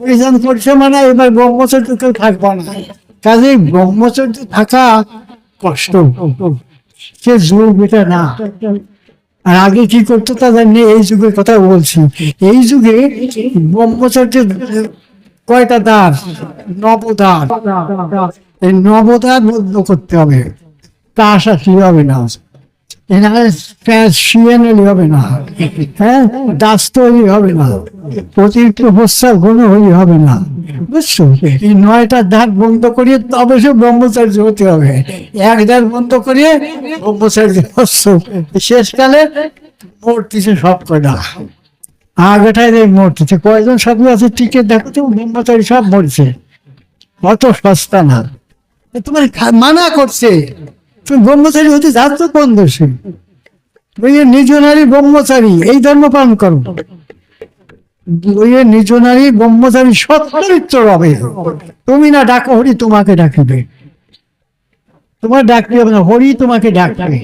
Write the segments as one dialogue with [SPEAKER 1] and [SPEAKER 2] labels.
[SPEAKER 1] হরিজন করছে মানে এবার ব্রহ্মচর্য কেউ থাকবে না। কাজে ব্রহ্মচর্য থাকা কষ্ট। সে যুগ এটা না। আর আগে কি করতো তা জানি এই যুগের কথা বলছি। এই যুগে ব্রহ্মচর্যের কয়টা দ্বার? নবদ্বার। এই নবদ্বার বন্ধ করতে হবে। তা আশা কি হবে না? ব্রহ্মচার্য হতে হবে এক বন্ধ করিয়ে ব্রহ্মচার্য শেষকালে মূর্তিছে সব কয়টা আগেটাই এই মূর্তিতে কয়জন সাধু আছে টিকে দেখো তো ব্রহ্মচারী সব মরছে অত সস্তা না। তোমার মানা করছে। তুমি ব্রহ্মচারী হতে যাচ্ছ কোন দোষে বইয়ে নিজ নারী ব্রহ্মচারী, এই ধর্ম পালন করো। নিজ নারী ব্রহ্মচারী সত্তরিত্র হবে। তুমি না ডাকো, হরি তোমাকে ডাকিবে। তোমার ডাকতে হবে না, হরি তোমাকে ডাকবে।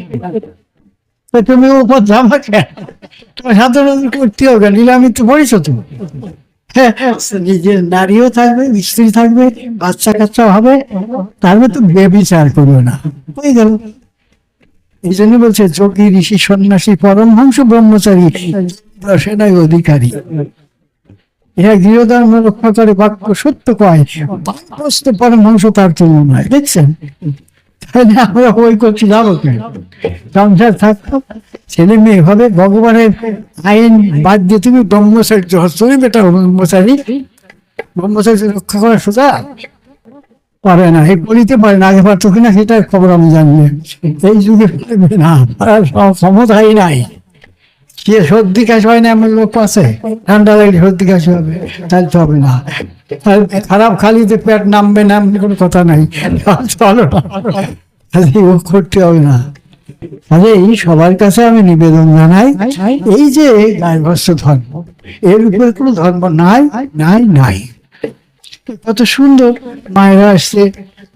[SPEAKER 1] তুমি উপর কেন তোমার সাধারণ করতে হবে নিলামি তো। পড়েছো তুমি নিজের নারীও থাকবে, স্ত্রী থাকবে বাচ্চা কাচ্চা হবে তারপরে তো বেবিচার করবে না। হয়ে গেল। এই জন্য বলছে, যোগী, ঋষি, সন্ন্যাসী পরমহংস ব্রহ্মচারী দর্শনায় অধিকারী। ইহা গৃহধর্ম রক্ষা করে বাক্য সত্য কয়, বাক্যস্থ পরমহংস তার তুলনায়। দেখছেন? তাহলে আমরা ওই করছি যাব সংসার থাকতো ছেলে মেয়ে হবে, ভগবানের আইন বাদ দিয়ে তুমি ব্রহ্মচারী তুমি বেটা ব্রহ্মচারী। ব্রহ্মচারী রক্ষা করা সোজা? পারে না এই বলিতে পারে না, আগে পারতো কিনা সেটার খবর আমি জানলে। এই যুগে না ক্ষমতাই নাই। কে সর্দি কাশ হয় না, এমন লোক আছে? ঠান্ডা লাগলে সর্দি কাশ হবে, তাহলে তো হবে না। খারাপ খালিতে পেট নামবে না, এমন কোনো কথা নাই। চলো না। করতে হবে না। এই সবার কাছে আমি নিবেদন জানাই, এই যে গার্ভস্থ ধর্ম, এর উপরে কোনো ধর্ম নাই নাই নাই। কত সুন্দর। মায়েরা আসছে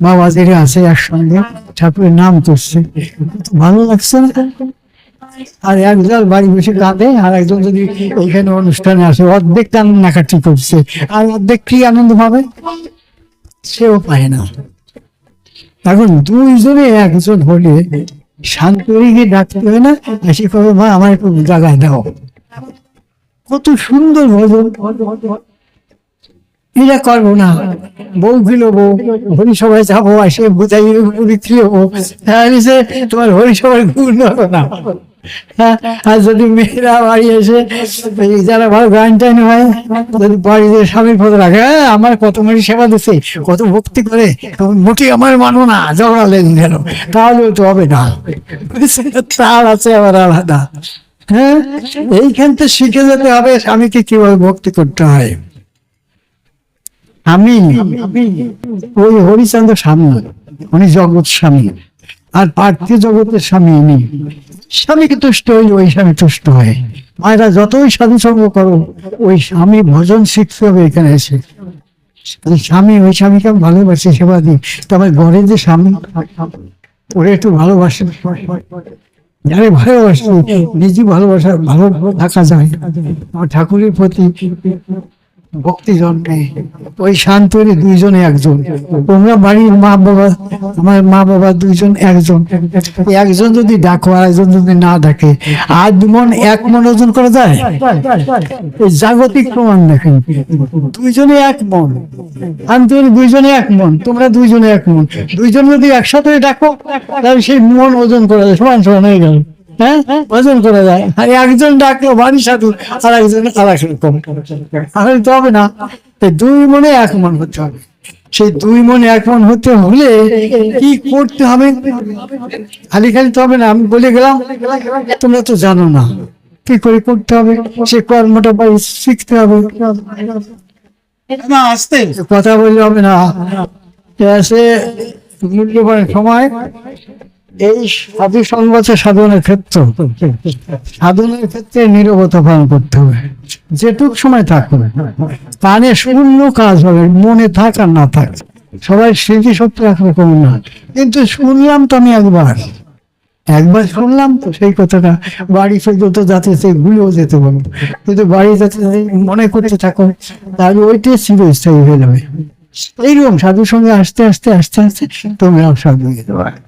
[SPEAKER 1] বাবাদের আছে একসঙ্গে, ঠাকুরের নাম করছে। ভালো লাগছে না? আর একজন বাড়ি বসে কাঁদে আর একজন যদি এইখানে অনুষ্ঠানে আসে, অর্ধেক কান্নাকাটি করছে। আর অর্ধেক কি আনন্দ পাবে? সেও পায় না। এখন দুইজনে একজন হলে শান্তরিকে ডাকতে হয় না? এসে কবে, মা আমার একটু জায়গায় দাও। কত সুন্দর ভজন। এটা করব না। বউ ফিলো বউ হরি সবাই যাব আসে বুঝাই বিক্রি হব হ্যাঁ তোমার হরি সবাই গুণ না। হ্যাঁ, আর যদি মেয়েরা বাড়ি এসে যারা ভালো গান টাইন হয় যদি বাড়িতে স্বামীর পথে রাখে হ্যাঁ, আমার কত মারি সেবা দিচ্ছে কত ভক্তি করে মোটি আমার মানো না ঝগড়া লেগে গেল তাহলেও তো হবে না। তার আছে আবার আলাদা। হ্যাঁ এইখান থেকে শিখে যেতে হবে স্বামীকে কীভাবে ভক্তি করতে হয়। আমি ওই হরিচন্দ্র স্বামী, উনি জগৎ স্বামী। আর পার্থিব জগতের স্বামী ইনি স্বামীকে তুষ্ট হই ওই স্বামী তুষ্ট হয়। মায়েরা যতই সাধু সঙ্গ করো ওই স্বামী ভজন শিখতে হবে এখানে এসে। স্বামী, ওই স্বামীকে আমি ভালোবাসি, সেবা দিই। তবে ঘরে যে স্বামী, ওরা একটু ভালোবাসে। যারা ভালোবাসি নিজে ভালোবাসা ভালো থাকা যায়। আমার ঠাকুরের প্রতি ভক্তি জন্মে ওই শান্তরে দুইজনে একজন। তোমরা বাড়ির মা বাবা আমার মা বাবা দুইজন একজন। একজন যদি ডাকো আর একজন যদি না ডাকে, আর মন এক মন ওজন করা যায়? জাগতিক প্রমাণ দেখেন। দুইজনে এক মন, শান্তরে দুইজনে এক মন, তোমরা দুইজনে এক মন। দুইজন যদি একসাথে ডাকো, তাহলে সেই মন ওজন করা যায়। সমান সমান হয়ে গেল। হ্যাঁ? ওজন করা যায়। আর একজন ডাকলো বাড়ি সাধু, আর একজন আর এক তাহলে তো হবে না। দুই মনে এক মন হতে হবে। সেই দুই মনে এক মন হতে হলে কি করতে হবে? খালি খালি তো হবে না, আমি বলে গেলাম। তোমরা তো জানো না কি করে করতে হবে। সে কর্মটা বাড়ি শিখতে হবে।
[SPEAKER 2] না আসতে
[SPEAKER 1] কথা বললে হবে না। সে মূল্যবান সময় এই সাধু সংগত সাধনের ক্ষেত্র, সাধনের ক্ষেত্রে নিরবতা পালন করতে হবে। যেটুক সময় থাকুন কানে শূন্য কাজ হবে, মনে থাক আর না থাক। সবাই স্মৃতি শক্তি একরকম না। কিন্তু শুনলাম তো আমি একবার। একবার শুনলাম তো সেই কথাটা, বাড়ি পর্যন্ত যাতে সে ভুলেও যেতে পারো। কিন্তু বাড়ি যাতে মনে করতে থাকো, তাহলে ওইটাই চিরস্থায়ী হয়ে যাবে। এইরকম সাধুর সঙ্গে আস্তে আস্তে আস্তে আস্তে তোমরাও সাধু হয়ে পারো